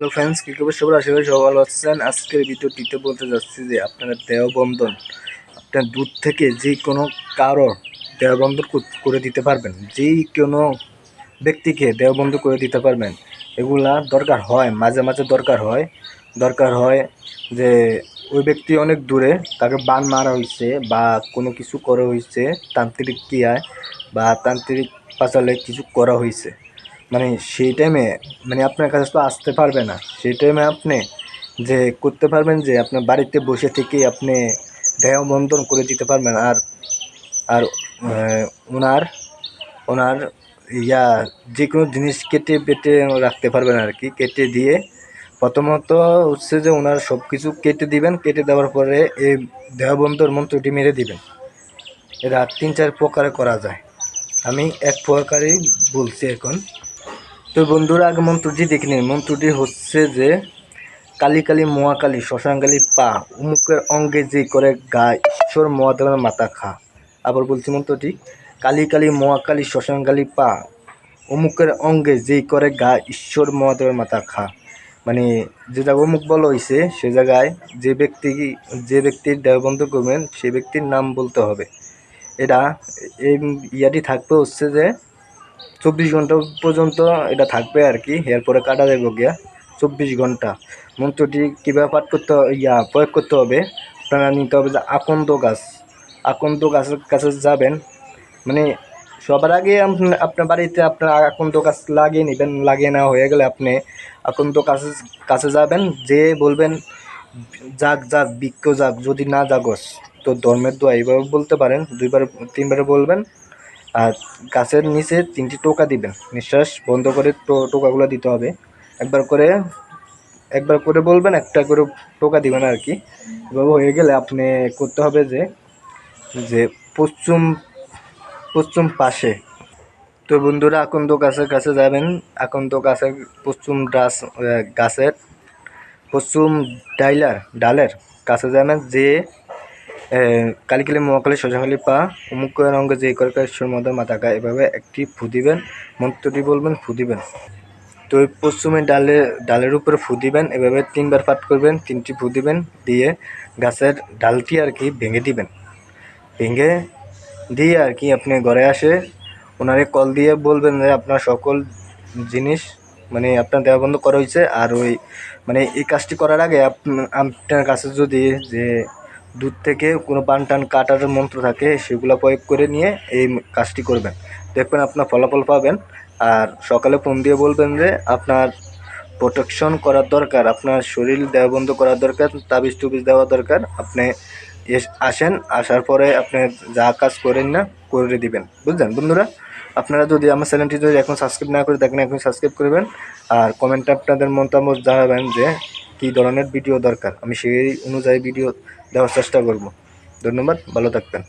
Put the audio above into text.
Hello friends কী খবর? সবার আশা করি সবাই ভালো আছেন। আজকের ভিডিওটিতে বলতে যাচ্ছি যে আপনারা দেহবন্ধন আপনার দূর থেকে যে কোনো কারও দেহবন্ধন করে দিতে পারবেন। যেই কোনো ব্যক্তিকে দেহবন্ধ করে দিতে পারবেন। এগুলা দরকার হয়, মাঝে মাঝে দরকার হয়। দরকার হয় যে ওই ব্যক্তি অনেক দূরে, তাকে বান মারা হয়েছে বা কোনো কিছু করা হয়েছে, তান্ত্রিক ক্রিয়ায় বা তান্ত্রিক পাচালে কিছু করা হয়েছে। মানে সেই টাইমে মানে আপনার কাছে তো আসতে পারবে না। সেই টাইমে আপনি যে করতে পারবেন যে, আপনার বাড়িতে বসে থেকেই আপনি দেহ বন্ধন করে দিতে পারবেন। আর আর ওনার ওনার ইয়া যে কোনো জিনিস কেটে বেটে রাখতে পারবেন আর কি। কেটে দিয়ে প্রথমত হচ্ছে যে, ওনার সব কিছু কেটে দিবেন। কেটে দেওয়ার পরে এই দেহবন্ধর মন্ত্রটি মেরে দিবেন। এরা তিন চার প্রকারে করা যায়। আমি এক প্রকারেই বলছি এখন। তো বন্ধুরা, আগে মন্ত্রটি দেখে নিন। মন্ত্রটি হচ্ছে যে, কালী কালী মহাকালী শ্মশানকালী পা, উমুকের অঙ্গে যে করে গা ঈশ্বর মহাদেবের মাথা খা। আবার বলছি মন্ত্রটি, কালী কালী মহাকালী শ্মশানকালী পা অমুকের অঙ্গে যেই করে গা ঈশ্বর মহাদেবের মাথা খা। মানে যে জায়গায় অমুক বলা হয়েছে সে জায়গায় যে ব্যক্তি, যে ব্যক্তির দেহবন্ধ করবেন, সে ব্যক্তির নাম বলতে হবে। এটা, এই ইয়াটি থাকবে হচ্ছে যে চব্বিশ ঘণ্টা পর্যন্ত এটা থাকবে আর কি। এরপরে কাটা যাবে গিয়া। চব্বিশ ঘণ্টা। মন্ত্রটি কীভাবে পাঠ করতে ইয়া, প্রয়োগ করতে হবে। আপনারা নিতে হবে যে আকন্দ গাছ। আকন্দ গাছের কাছে যাবেন। মানে সবার আগে আপনার বাড়িতে আপনার আকন্দ গাছ লাগিয়ে নেবেন। লাগিয়ে নেওয়া হয়ে গেলে আপনি আকন্দ কাছে কাছে যাবেন। যে বলবেন, যাক যাক, বৃক্ষ যাক, যদি না জাগস, তো ধর্মের দোয়া এইভাবে বলতে পারেন। দুইবার, তিনবার বলবেন। আর গাছের নিচে তিনটি টোকা দিবেন। নিঃশ্বাস বন্ধ করে টোকাগুলো দিতে হবে। একবার করে একবার করে বলবেন একটা করে টোকা দিবেন আর কি। এভাবে হয়ে গেলে আপনি করতে হবে যে যে পশ্চিম পশ্চিম পাশে। তো বন্ধুরা আকন্দ গাছের কাছে যাবেন। আকন্দ গাছের পশ্চিম আহ, গাছের পশ্চিম ডাইলার ডালের কাছে যাবেন যে কালিকালি মহাকালী শশাকালী পা অমুক অঙ্গে যে করে ঈশ্বর মাথা খায় এভাবে একটি ফু দিবেন, মন্ত্রটি বলবেন, ফু দিবেন। তো পশ্চিমে ডালে, ডালের উপরে ফু দিবেন, এভাবে তিনবার পাঠ করবেন, তিনটি ফু দিবেন, দিয়ে গাছের ডালটি আর কি ভেঙে দিবেন। ভেঙে দিয়ে আর কি আপনি ঘরে আসে ওনারে কল দিয়ে বলবেন যে আপনার সকল জিনিস মানে আপনার দেওয়া বন্ধ করা হয়েছে, আর ওই মানে এই কাজটি করার আগে আপ- আপনার কাছে যদি যে দুধ থেকে কোনো পান টান কাটার মন্ত্র থাকে, সেগুলো প্রয়োগ করে নিয়ে এই কাজটি করবেন। দেখবেন আপনার ফলাফল পাবেন। আর সকালে ফোন দিয়ে বলবেন যে, আপনার প্রোটেকশন করার দরকার, আপনার শরীর দেওয়া বন্ধ করার দরকার, তাবিজ টুবিজ দেওয়া দরকার। আপনি আসেন, আসার পরে আপনি যা কাজ করেন না, করে দিবেন। বুঝলেন? বন্ধুরা, আপনারা যদি আমার চ্যানেলটি যদি এখন সাবস্ক্রাইব না করে দেখেন এখন সাবস্ক্রাইব করবেন। আর কমেন্টে আপনাদের মতামত জানাবেন যে কী ধরনের ভিডিও দরকার? আমি সেই অনুযায়ী ভিডিও দেওয়ার চেষ্টা করব। ধন্যবাদ ভালো থাকবেন।